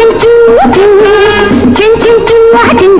చించు చించు చించు చించు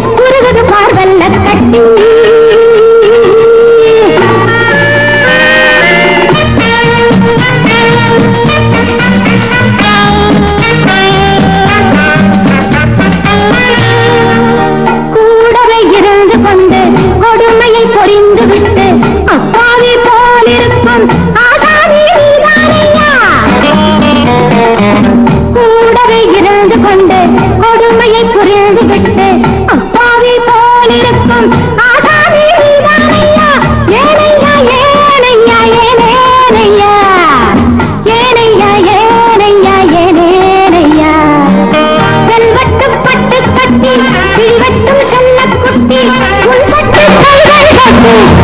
கொண்டு கொடுமையை புரிந்து விட்டு அப்பாவி போலிருக்கும் Oh!